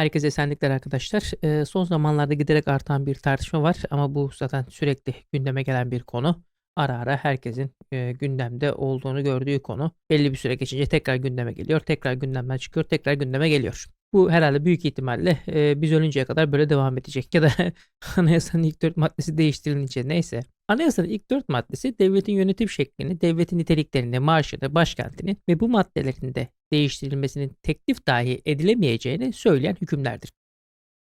Herkese esenlikler arkadaşlar. Ee, son zamanlarda giderek artan bir tartışma var ama bu zaten sürekli gündeme gelen bir konu. Ara ara herkesin e, gündemde olduğunu gördüğü konu. Belli bir süre geçince tekrar gündeme geliyor, tekrar gündemden çıkıyor, tekrar gündeme geliyor. Bu herhalde büyük ihtimalle e, biz ölünceye kadar böyle devam edecek. Ya da anayasanın ilk dört maddesi değiştirilince neyse. Anayasanın ilk dört maddesi devletin yönetim şeklini, devletin niteliklerini, maaşını, başkentini ve bu maddelerin de değiştirilmesinin teklif dahi edilemeyeceğini söyleyen hükümlerdir.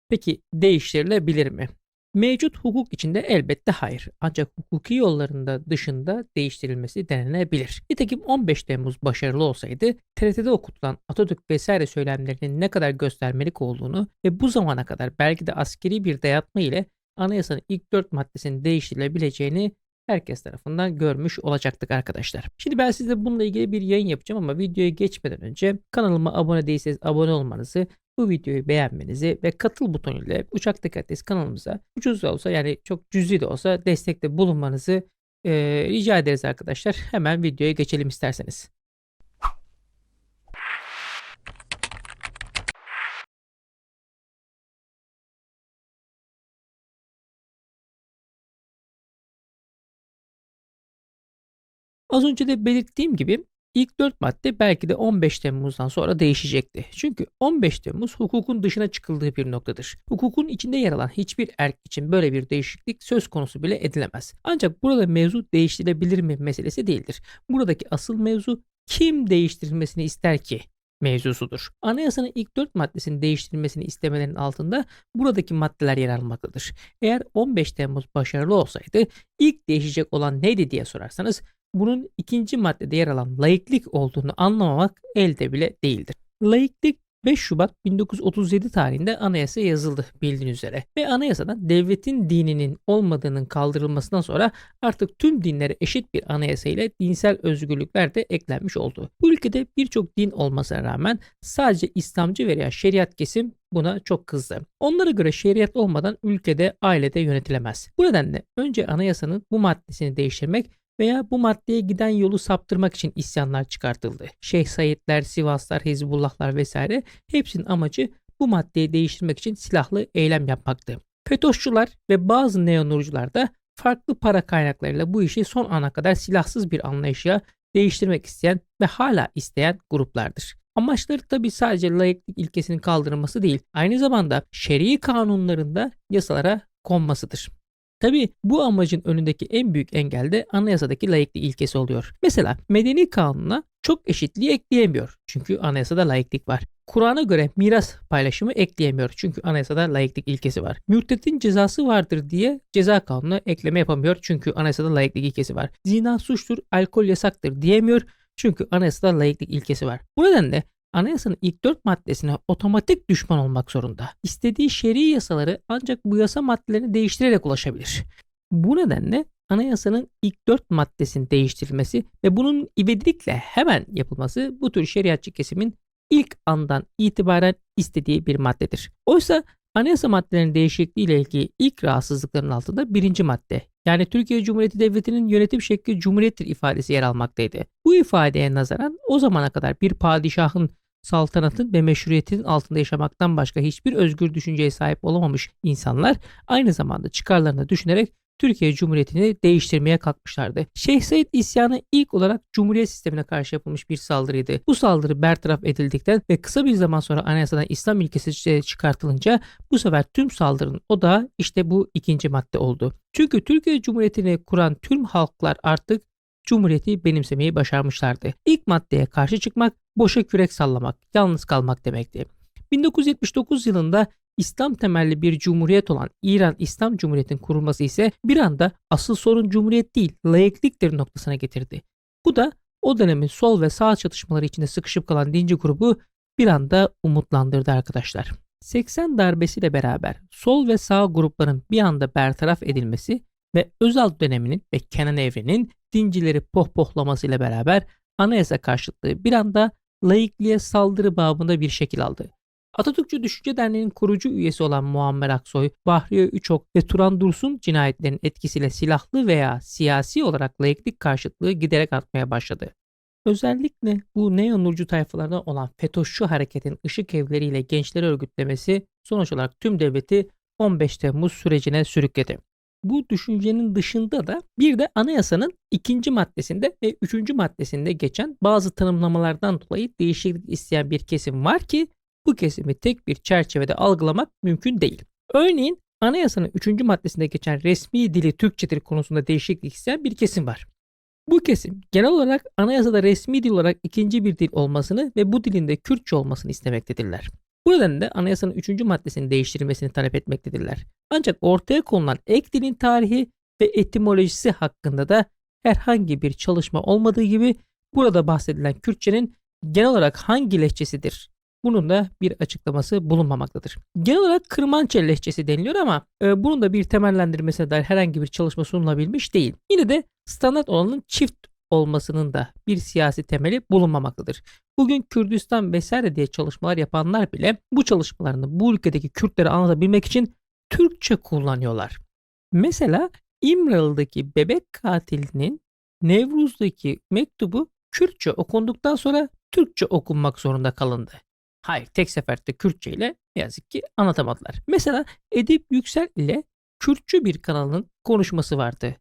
Peki değiştirilebilir mi? Mevcut hukuk içinde elbette hayır. Ancak hukuki yollarında dışında değiştirilmesi denenebilir. Nitekim 15 Temmuz başarılı olsaydı TRT'de okutulan Atatürk vesaire söylemlerinin ne kadar göstermelik olduğunu ve bu zamana kadar belki de askeri bir dayatma ile anayasanın ilk 4 maddesinin değiştirilebileceğini herkes tarafından görmüş olacaktık arkadaşlar. Şimdi ben size bununla ilgili bir yayın yapacağım ama videoya geçmeden önce kanalıma abone değilseniz abone olmanızı, bu videoyu beğenmenizi ve katıl butonuyla Uçaktaki Ateist kanalımıza ucuz da olsa yani çok cüzi de olsa destekte bulunmanızı e, rica ederiz arkadaşlar. Hemen videoya geçelim isterseniz. Az önce de belirttiğim gibi ilk 4 madde belki de 15 Temmuz'dan sonra değişecekti. Çünkü 15 Temmuz hukukun dışına çıkıldığı bir noktadır. Hukukun içinde yer alan hiçbir erk için böyle bir değişiklik söz konusu bile edilemez. Ancak burada mevzu değiştirilebilir mi meselesi değildir. Buradaki asıl mevzu kim değiştirilmesini ister ki mevzusudur. Anayasanın ilk 4 maddesinin değiştirilmesini istemelerinin altında buradaki maddeler yer almaktadır. Eğer 15 Temmuz başarılı olsaydı ilk değişecek olan neydi diye sorarsanız bunun ikinci maddede yer alan laiklik olduğunu anlamamak elde bile değildir. Laiklik 5 Şubat 1937 tarihinde anayasa yazıldı bildiğiniz üzere ve anayasada devletin dininin olmadığının kaldırılmasından sonra artık tüm dinlere eşit bir anayasa ile dinsel özgürlükler de eklenmiş oldu. Bu ülkede birçok din olmasına rağmen sadece İslamcı veya şeriat kesim buna çok kızdı. Onlara göre şeriat olmadan ülkede ailede yönetilemez. Bu nedenle önce anayasanın bu maddesini değiştirmek veya bu maddeye giden yolu saptırmak için isyanlar çıkartıldı. Şeyh Saidler, Sivaslar, Hizbullahlar vesaire hepsinin amacı bu maddeyi değiştirmek için silahlı eylem yapmaktı. FETÖ'şçüler ve bazı neonurcular da farklı para kaynaklarıyla bu işi son ana kadar silahsız bir anlayışa değiştirmek isteyen ve hala isteyen gruplardır. Amaçları tabi sadece layıklık ilkesinin kaldırılması değil, aynı zamanda şer'i kanunlarında yasalara konmasıdır. Tabi bu amacın önündeki en büyük engel de anayasadaki layıklık ilkesi oluyor. Mesela medeni kanuna çok eşitliği ekleyemiyor. Çünkü anayasada layıklık var. Kur'an'a göre miras paylaşımı ekleyemiyor. Çünkü anayasada layıklık ilkesi var. Mürtetin cezası vardır diye ceza kanunu ekleme yapamıyor. Çünkü anayasada layıklık ilkesi var. Zina suçtur, alkol yasaktır diyemiyor. Çünkü anayasada layıklık ilkesi var. Bu nedenle anayasanın ilk dört maddesine otomatik düşman olmak zorunda. İstediği şer'i yasaları ancak bu yasa maddelerini değiştirerek ulaşabilir. Bu nedenle anayasanın ilk dört maddesinin değiştirilmesi ve bunun ivedilikle hemen yapılması bu tür şeriatçı kesimin ilk andan itibaren istediği bir maddedir. Oysa anayasa maddelerinin değişikliği ile ilgili ilk rahatsızlıkların altında birinci madde yani Türkiye Cumhuriyeti Devleti'nin yönetim şekli cumhuriyettir ifadesi yer almaktaydı. Bu ifadeye nazaran o zamana kadar bir padişahın saltanatın ve meşruiyetin altında yaşamaktan başka hiçbir özgür düşünceye sahip olamamış insanlar aynı zamanda çıkarlarını düşünerek Türkiye Cumhuriyeti'ni değiştirmeye kalkmışlardı. Şeyh Said isyanı ilk olarak Cumhuriyet sistemine karşı yapılmış bir saldırıydı. Bu saldırı bertaraf edildikten ve kısa bir zaman sonra anayasadan İslam ilkesi çıkartılınca bu sefer tüm saldırının odağı işte bu ikinci madde oldu. Çünkü Türkiye Cumhuriyeti'ni kuran tüm halklar artık Cumhuriyeti benimsemeyi başarmışlardı. İlk maddeye karşı çıkmak boşa kürek sallamak, yalnız kalmak demekti. 1979 yılında İslam temelli bir cumhuriyet olan İran İslam Cumhuriyeti'nin kurulması ise bir anda asıl sorun cumhuriyet değil, layıklıktır noktasına getirdi. Bu da o dönemin sol ve sağ çatışmaları içinde sıkışıp kalan dinci grubu bir anda umutlandırdı arkadaşlar. 80 darbesiyle beraber sol ve sağ grupların bir anda bertaraf edilmesi ve Özal döneminin ve Kenan Evren'in dincileri pohpohlamasıyla beraber anayasa karşıtlığı bir anda laikliğe saldırı babında bir şekil aldı. Atatürkçü Düşünce Derneği'nin kurucu üyesi olan Muammer Aksoy, Bahriye Üçok ve Turan Dursun cinayetlerinin etkisiyle silahlı veya siyasi olarak laiklik karşıtlığı giderek artmaya başladı. Özellikle bu neonurcu tayfalardan olan FETÖ'şçü hareketin ışık evleriyle gençleri örgütlemesi sonuç olarak tüm devleti 15 Temmuz sürecine sürükledi. Bu düşüncenin dışında da bir de anayasanın ikinci maddesinde ve üçüncü maddesinde geçen bazı tanımlamalardan dolayı değişiklik isteyen bir kesim var ki bu kesimi tek bir çerçevede algılamak mümkün değil. Örneğin anayasanın üçüncü maddesinde geçen resmi dili Türkçedir konusunda değişiklik isteyen bir kesim var. Bu kesim genel olarak anayasada resmi dil olarak ikinci bir dil olmasını ve bu dilin de Kürtçe olmasını istemektedirler. Bu nedenle anayasanın 3. maddesinin değiştirilmesini talep etmektedirler. Ancak ortaya konulan ek dilin tarihi ve etimolojisi hakkında da herhangi bir çalışma olmadığı gibi burada bahsedilen Kürtçenin genel olarak hangi lehçesidir? Bunun da bir açıklaması bulunmamaktadır. Genel olarak Kırmançe lehçesi deniliyor ama e, bunun da bir temellendirmesine dair herhangi bir çalışma sunulabilmiş değil. Yine de standart olanın çift olmasının da bir siyasi temeli bulunmamaktadır. Bugün Kürdistan vesaire diye çalışmalar yapanlar bile bu çalışmalarını bu ülkedeki Kürtleri anlatabilmek için Türkçe kullanıyorlar. Mesela İmralı'daki bebek katilinin Nevruz'daki mektubu Kürtçe okunduktan sonra Türkçe okunmak zorunda kalındı. Hayır tek seferde Kürtçe ile ne yazık ki anlatamadılar. Mesela Edip Yüksel ile Kürtçü bir kanalın konuşması vardı.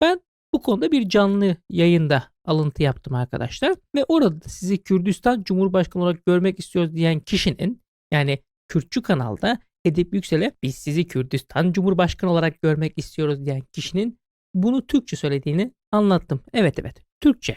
Ben bu konuda bir canlı yayında alıntı yaptım arkadaşlar. Ve orada sizi Kürdistan Cumhurbaşkanı olarak görmek istiyoruz diyen kişinin yani Kürtçü kanalda Edip Yüksel'e biz sizi Kürdistan Cumhurbaşkanı olarak görmek istiyoruz diyen kişinin bunu Türkçe söylediğini anlattım. Evet evet Türkçe.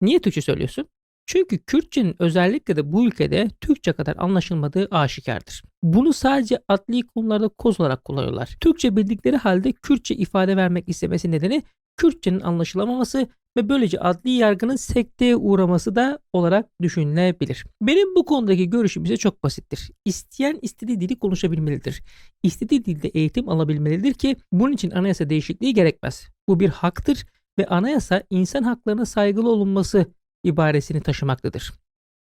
Niye Türkçe söylüyorsun? Çünkü Kürtçenin özellikle de bu ülkede Türkçe kadar anlaşılmadığı aşikardır. Bunu sadece adli konularda koz olarak kullanıyorlar. Türkçe bildikleri halde Kürtçe ifade vermek istemesi nedeni Kürtçenin anlaşılamaması ve böylece adli yargının sekteye uğraması da olarak düşünülebilir. Benim bu konudaki görüşüm ise çok basittir. İsteyen istediği dili konuşabilmelidir. İstediği dilde eğitim alabilmelidir ki bunun için anayasa değişikliği gerekmez. Bu bir haktır ve anayasa insan haklarına saygılı olunması ibaresini taşımaktadır.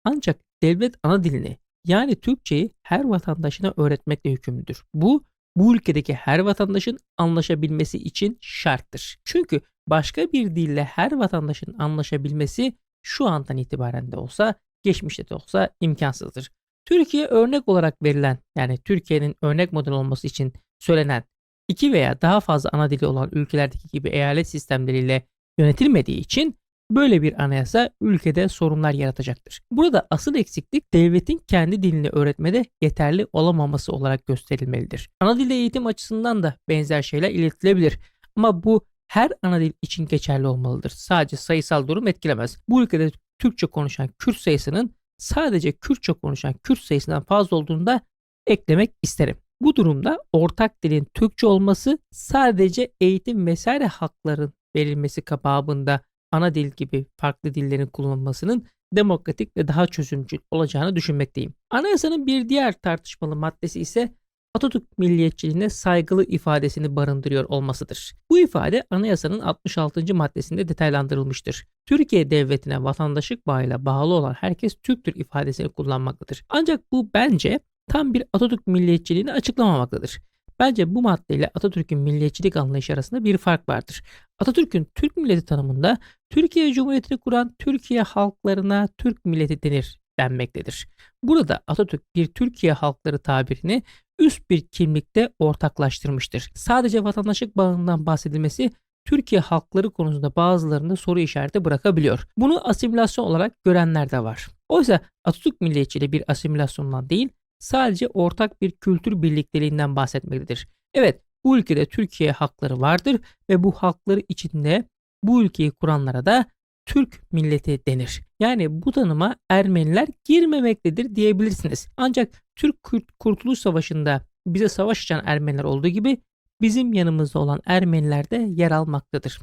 Ancak devlet ana dilini yani Türkçeyi her vatandaşına öğretmekle yükümlüdür. Bu bu ülkedeki her vatandaşın anlaşabilmesi için şarttır. Çünkü başka bir dille her vatandaşın anlaşabilmesi şu andan itibaren de olsa geçmişte de olsa imkansızdır. Türkiye örnek olarak verilen yani Türkiye'nin örnek model olması için söylenen iki veya daha fazla ana dili olan ülkelerdeki gibi eyalet sistemleriyle yönetilmediği için Böyle bir anayasa ülkede sorunlar yaratacaktır. Burada asıl eksiklik devletin kendi dilini öğretmede yeterli olamaması olarak gösterilmelidir. Ana dilde eğitim açısından da benzer şeyler iletilebilir. Ama bu her ana dil için geçerli olmalıdır. Sadece sayısal durum etkilemez. Bu ülkede Türkçe konuşan Kürt sayısının sadece Kürtçe konuşan Kürt sayısından fazla olduğunu da eklemek isterim. Bu durumda ortak dilin Türkçe olması sadece eğitim vesaire hakların verilmesi kababında ana dil gibi farklı dillerin kullanılmasının demokratik ve daha çözümcül olacağını düşünmekteyim. Anayasanın bir diğer tartışmalı maddesi ise Atatürk milliyetçiliğine saygılı ifadesini barındırıyor olmasıdır. Bu ifade anayasanın 66. maddesinde detaylandırılmıştır. Türkiye devletine vatandaşlık bağıyla bağlı olan herkes Türktür ifadesini kullanmaktadır. Ancak bu bence tam bir Atatürk milliyetçiliğini açıklamamaktadır. Bence bu maddeyle Atatürk'ün milliyetçilik anlayışı arasında bir fark vardır. Atatürk'ün Türk milleti tanımında Türkiye Cumhuriyeti'ni kuran Türkiye halklarına Türk milleti denir denmektedir. Burada Atatürk bir Türkiye halkları tabirini üst bir kimlikte ortaklaştırmıştır. Sadece vatandaşlık bağından bahsedilmesi Türkiye halkları konusunda bazılarında soru işareti bırakabiliyor. Bunu asimilasyon olarak görenler de var. Oysa Atatürk milliyetçiliği bir asimilasyondan değil, sadece ortak bir kültür birlikteliğinden bahsetmektedir. Evet, bu ülkede Türkiye hakları vardır ve bu hakları içinde bu ülkeyi kuranlara da Türk milleti denir. Yani bu tanıma Ermeniler girmemektedir diyebilirsiniz. Ancak Türk Kurtuluş Savaşı'nda bize savaş açan Ermeniler olduğu gibi bizim yanımızda olan Ermeniler de yer almaktadır.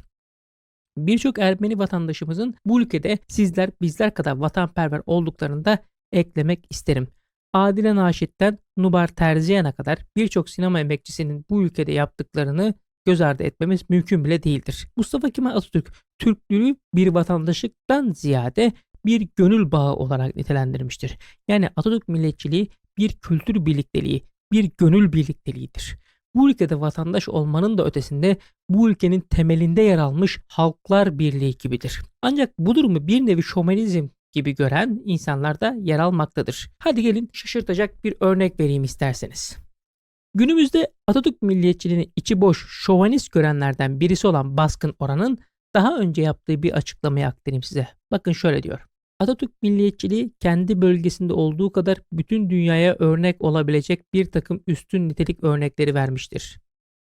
Birçok Ermeni vatandaşımızın bu ülkede sizler bizler kadar vatanperver olduklarını da eklemek isterim. Adile Naşit'ten Nubar Terziyan'a kadar birçok sinema emekçisinin bu ülkede yaptıklarını göz ardı etmemiz mümkün bile değildir. Mustafa Kemal Atatürk Türklüğü bir vatandaşlıktan ziyade bir gönül bağı olarak nitelendirmiştir. Yani Atatürk milletçiliği bir kültür birlikteliği, bir gönül birlikteliğidir. bu ülkede vatandaş olmanın da ötesinde bu ülkenin temelinde yer almış halklar birliği gibidir. Ancak bu durumu bir nevi şomenizm gibi gören insanlar da yer almaktadır. Hadi gelin şaşırtacak bir örnek vereyim isterseniz. Günümüzde Atatürk milliyetçiliğini içi boş şovanist görenlerden birisi olan Baskın Oran'ın daha önce yaptığı bir açıklamayı aktarayım size. Bakın şöyle diyor. Atatürk milliyetçiliği kendi bölgesinde olduğu kadar bütün dünyaya örnek olabilecek bir takım üstün nitelik örnekleri vermiştir.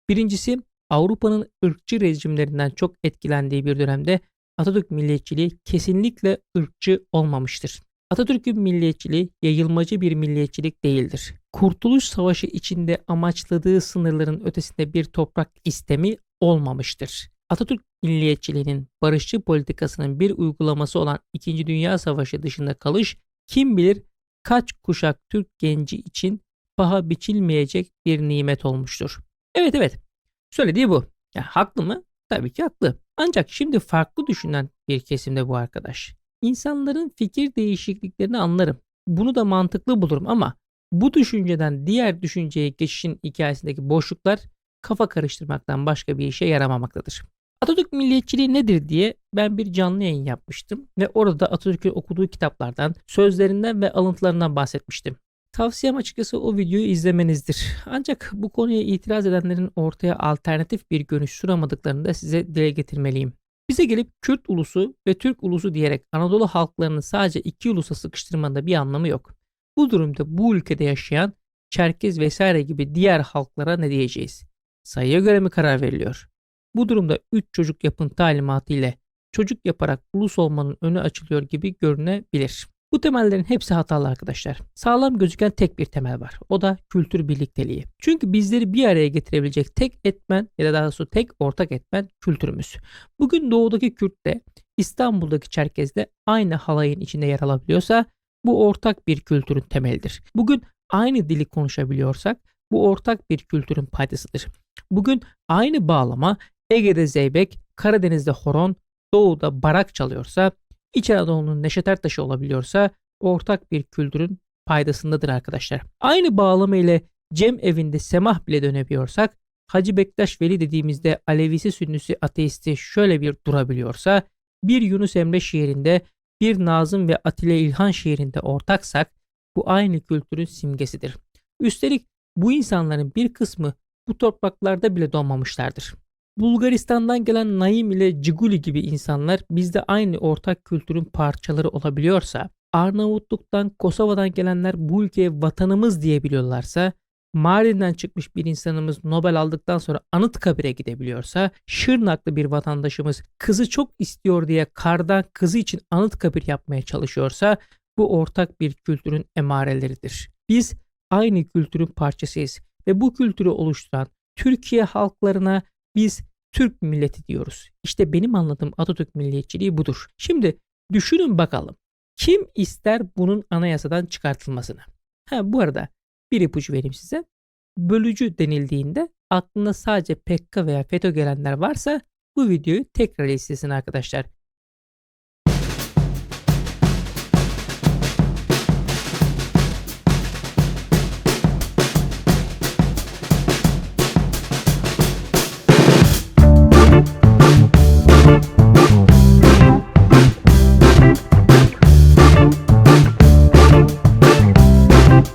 Birincisi Avrupa'nın ırkçı rejimlerinden çok etkilendiği bir dönemde Atatürk milliyetçiliği kesinlikle ırkçı olmamıştır. Atatürk'ün milliyetçiliği yayılmacı bir milliyetçilik değildir. Kurtuluş Savaşı içinde amaçladığı sınırların ötesinde bir toprak istemi olmamıştır. Atatürk milliyetçiliğinin barışçı politikasının bir uygulaması olan 2. Dünya Savaşı dışında kalış kim bilir kaç kuşak Türk genci için paha biçilmeyecek bir nimet olmuştur. Evet evet söylediği bu. Ya, haklı mı? Tabii ki haklı. Ancak şimdi farklı düşünen bir kesimde bu arkadaş. İnsanların fikir değişikliklerini anlarım. Bunu da mantıklı bulurum ama bu düşünceden diğer düşünceye geçişin hikayesindeki boşluklar kafa karıştırmaktan başka bir işe yaramamaktadır. Atatürk milliyetçiliği nedir diye ben bir canlı yayın yapmıştım ve orada Atatürk'ün okuduğu kitaplardan, sözlerinden ve alıntılarından bahsetmiştim. Tavsiyem açıkçası o videoyu izlemenizdir. Ancak bu konuya itiraz edenlerin ortaya alternatif bir görüş sunamadıklarını da size dile getirmeliyim. Bize gelip Kürt ulusu ve Türk ulusu diyerek Anadolu halklarını sadece iki ulusa sıkıştırmanın da bir anlamı yok. Bu durumda bu ülkede yaşayan Çerkez vesaire gibi diğer halklara ne diyeceğiz? Sayıya göre mi karar veriliyor? Bu durumda 3 çocuk yapın talimatı ile çocuk yaparak ulus olmanın önü açılıyor gibi görünebilir. Bu temellerin hepsi hatalı arkadaşlar. Sağlam gözüken tek bir temel var. O da kültür birlikteliği. Çünkü bizleri bir araya getirebilecek tek etmen ya da daha doğrusu tek ortak etmen kültürümüz. Bugün doğudaki Kürt de İstanbul'daki Çerkez de aynı halayın içinde yer alabiliyorsa bu ortak bir kültürün temelidir. Bugün aynı dili konuşabiliyorsak bu ortak bir kültürün paydasıdır. Bugün aynı bağlama Ege'de zeybek, Karadeniz'de horon, Doğu'da barak çalıyorsa, İç Anadolu'nun Neşet Ertaş'ı olabiliyorsa ortak bir kültürün paydasındadır arkadaşlar. Aynı bağlama ile Cem evinde semah bile dönebiliyorsak, Hacı Bektaş Veli dediğimizde Alevisi Sünnüsü ateisti şöyle bir durabiliyorsa, bir Yunus Emre şiirinde, bir Nazım ve Atile İlhan şiirinde ortaksak, bu aynı kültürün simgesidir. Üstelik bu insanların bir kısmı bu topraklarda bile doğmamışlardır. Bulgaristan'dan gelen Naim ile Ciguli gibi insanlar bizde aynı ortak kültürün parçaları olabiliyorsa, Arnavutluk'tan, Kosova'dan gelenler bu ülkeye vatanımız diyebiliyorlarsa, Mardin'den çıkmış bir insanımız Nobel aldıktan sonra Anıtkabir'e gidebiliyorsa, Şırnaklı bir vatandaşımız kızı çok istiyor diye kardan kızı için Anıtkabir yapmaya çalışıyorsa, bu ortak bir kültürün emareleridir. Biz aynı kültürün parçasıyız ve bu kültürü oluşturan Türkiye halklarına biz Türk milleti diyoruz. İşte benim anladığım Atatürk milliyetçiliği budur. Şimdi düşünün bakalım. Kim ister bunun anayasadan çıkartılmasını? Ha bu arada bir ipucu vereyim size. Bölücü denildiğinde aklına sadece PKK veya FETÖ gelenler varsa bu videoyu tekrar izlesin arkadaşlar.